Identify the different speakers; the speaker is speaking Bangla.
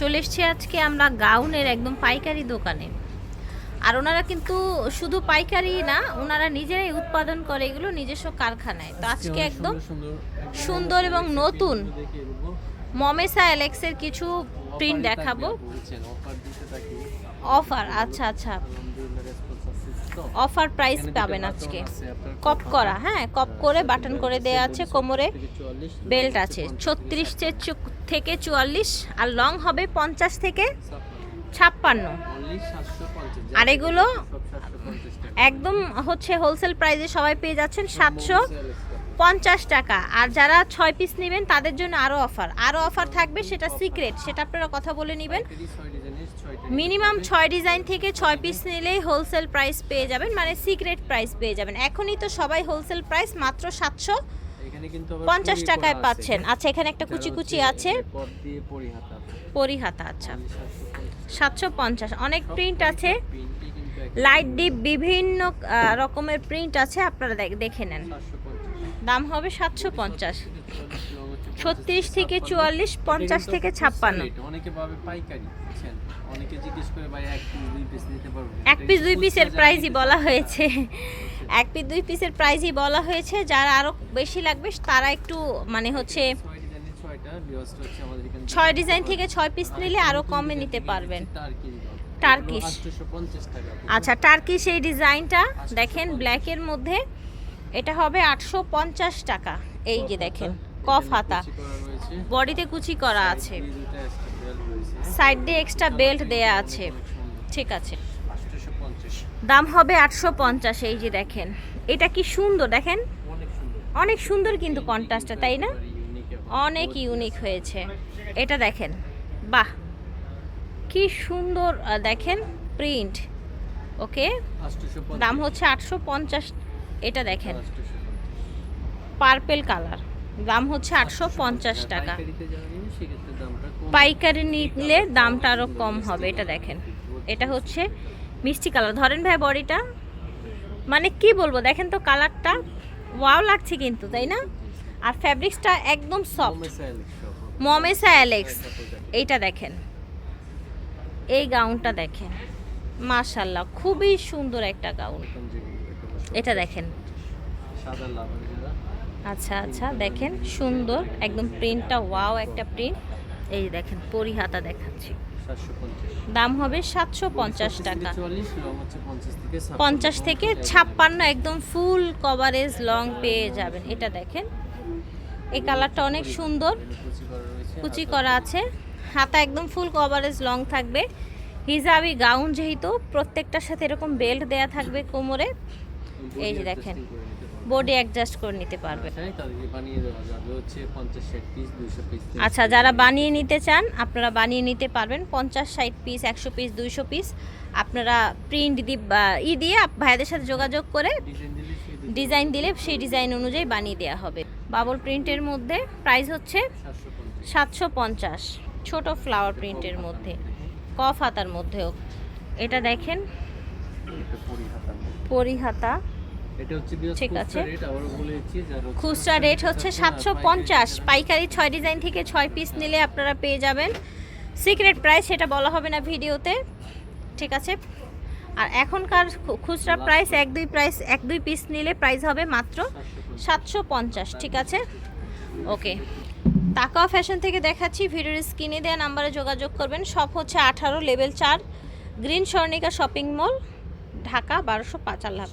Speaker 1: চলে এসছি আজকে আমরা গাউনের একদম পাইকারি দোকানে। আর ওনারা কিন্তু শুধু পাইকারি না ওনারা নিজেরাই উৎপাদন করে এগুলো নিজস্ব কারখানায়। তো আজকে একদম সুন্দর এবং নতুন মমেসা অ্যালেক্সের কিছু প্রিন্ট দেখাবো। অফার আচ্ছা আচ্ছা। অফার প্রাইস পাবেন আজকে। কপ করা হ্যাঁ কপ করে বাটন করে দেওয়া আছে, কোমরে বেল্ট আছে, ছত্রিশ থেকে চুয়াল্লিশ, আর লং হবে পঞ্চাশ থেকে ছাপ্পান্ন। আর এগুলো একদম হচ্ছে হোলসেল প্রাইসে সবাই পেয়ে যাচ্ছেন সাতশো পঞ্চাশ টাকা। আর যারা ছয় পিস নেবেন তাদের জন্য আরও অফার আরও অফার থাকবে সেটা সিক্রেট সেটা আপনারা কথা বলে নেবেন। মিনিমাম ছয় ডিজাইন থেকে ছয় পিস নিলেই হোলসেল প্রাইস পেয়ে যাবেন মানে সিক্রেট প্রাইস পেয়ে যাবেন। এখনই তো সবাই হোলসেল প্রাইস মাত্র সাতশো পঞ্চাশ টাকায় পাচ্ছেন। আচ্ছা এখানে একটা কুচি কুচি আছে। পরিহাতা। আচ্ছা। সাতশো পঞ্চাশ। অনেক প্রিন্ট আছে। লাইট ডিপ বিভিন্ন রকমের প্রিন্ট আছে। আপনারা দেখ- দেখে নেন। দাম হবে সাতশো পঞ্চাশ। ছত্রিশ থেকে চুয়াল্লিশ পঞ্চাশ থেকে ছাপ্পান্ন।
Speaker 2: অনেকে পাবে পাইকারি অনেকে জিজ্ঞেস করে ভাই এক পিস দুই পিস নিতে পারব?
Speaker 1: এক পিস দুই পিসের প্রাইসই বলা হয়েছে। এক পিস দুই পিসের প্রাইসই বলা হয়েছে। যারা আরও বেশি লাগবে তারা একটু মানে হচ্ছে
Speaker 2: ছয়
Speaker 1: ডিজাইন থেকে ছয় পিস নিলে আরও কমে নিতে পারবেন।
Speaker 2: Turkey
Speaker 1: Turkish. আচ্ছা টার্কি এই ডিজাইনটা দেখেন ব্ল্যাকের মধ্যে। এটা হবে আটশো পঞ্চাশ টাকা। এই যে দেখেন কফ হাতা বডিতে কুচি করা আছে। সাইড দিয়ে এক্সট্রা বেল্ট দেয়া আছে। ঠিক আছে। দাম হবে আটশো পঞ্চাশ, এই যে দেখেন। এটা কি সুন্দর, দেখেন?
Speaker 2: অনেক সুন্দর
Speaker 1: কিন্তু কন্ট্রাস্টটা তাই না? অনেক ইউনিক হয়েছে। এটা দেখেন, বাহ! কি সুন্দর দেখেন প্রিন্ট ওকে দাম হচ্ছে আটশো পঞ্চাশ এটা দেখেন। পার্পেল কালার দাম হচ্ছে আটশো পঞ্চাশ টাকা।
Speaker 2: দামটা কম
Speaker 1: পাইকারি নিলে দামটা আরও কম হবে এটা দেখেন। এটা হচ্ছে মিষ্টি কালার। ধরেন ভাই বডিটা মানে কি বলব দেখেন তো কালারটা। ওয়াও লাগছে কিন্তু তাই না? আর ফ্যাব্রিক্সটা একদম সফট মমেসা অ্যালেক্স এইটা দেখেন। এই গাউনটা দেখেন। মাশাল্লাহ খুবই সুন্দর একটা গাউন। এটা দেখেন। আচ্ছা আচ্ছা দেখেন, সুন্দর, একদম প্রিন্টটা ওয়াও একটা প্রিন্ট এই দেখেন, পরিহাতা দেখাচ্ছি। দাম হবে সাতশো পঞ্চাশ টাকা।
Speaker 2: পঞ্চাশ থেকে
Speaker 1: ছাপ্পান্ন একদম ফুল কভারেজ লং পেয়ে যাবেন। এটা দেখেন, এই কালারটা অনেক সুন্দর।
Speaker 2: কুচি করা
Speaker 1: আছে। হাতা একদম ফুল কভারেজ লং থাকবে। হিজাবি গাউন যেহেতু, প্রত্যেকটার সাথে এরকম বেল্ট দেয়া থাকবে কোমরে। এই যে দেখেন বডি অ্যাডজাস্ট করে নিতে পারবে
Speaker 2: পিস
Speaker 1: আচ্ছা যারা বানিয়ে নিতে চান আপনারা বানিয়ে নিতে পারবেন পঞ্চাশ ষাট পিস একশো পিস দুইশো পিস আপনারা প্রিন্ট দিয়ে বা- ই দিয়ে ভাইদের সাথে যোগাযোগ করে
Speaker 2: ডিজাইন দিলে সেই
Speaker 1: ডিজাইন অনুযায়ী বানিয়ে দেওয়া হবে। বাবল প্রিন্টের মধ্যে প্রাইস হচ্ছে
Speaker 2: সাতশো পঞ্চাশ।
Speaker 1: সাতশো পঞ্চাশ। ছোট ফ্লাওয়ার প্রিন্টের মধ্যে। কফ হাতার মধ্যেও। এটা দেখেন। পরিহাতা। ঠিক আছে। খুচরা রেট হচ্ছে সাতশো পঞ্চাশ। পাইকারি ছয় ডিজাইন থেকে ছয় পিস নিলে আপনারা পেয়ে যাবেন। সিক্রেট প্রাইস সেটা বলা হবে না ভিডিওতে। ঠিক আছে। আর এখনকার খুচরা প্রাইস এক দুই প্রাইস এক দুই পিস নিলে প্রাইস হবে মাত্র সাতশো পঞ্চাশ। ঠিক আছে? ওকে তাকাও ফ্যাশন থেকে দেখাচ্ছি ভিডিওর স্ক্রিনে দেওয়া নাম্বারে যোগাযোগ করবেন। সব হচ্ছে আঠারো লেভেল চার green Swarnika shopping mall Dhaka বারোশো পাঁচ আল্লাহ।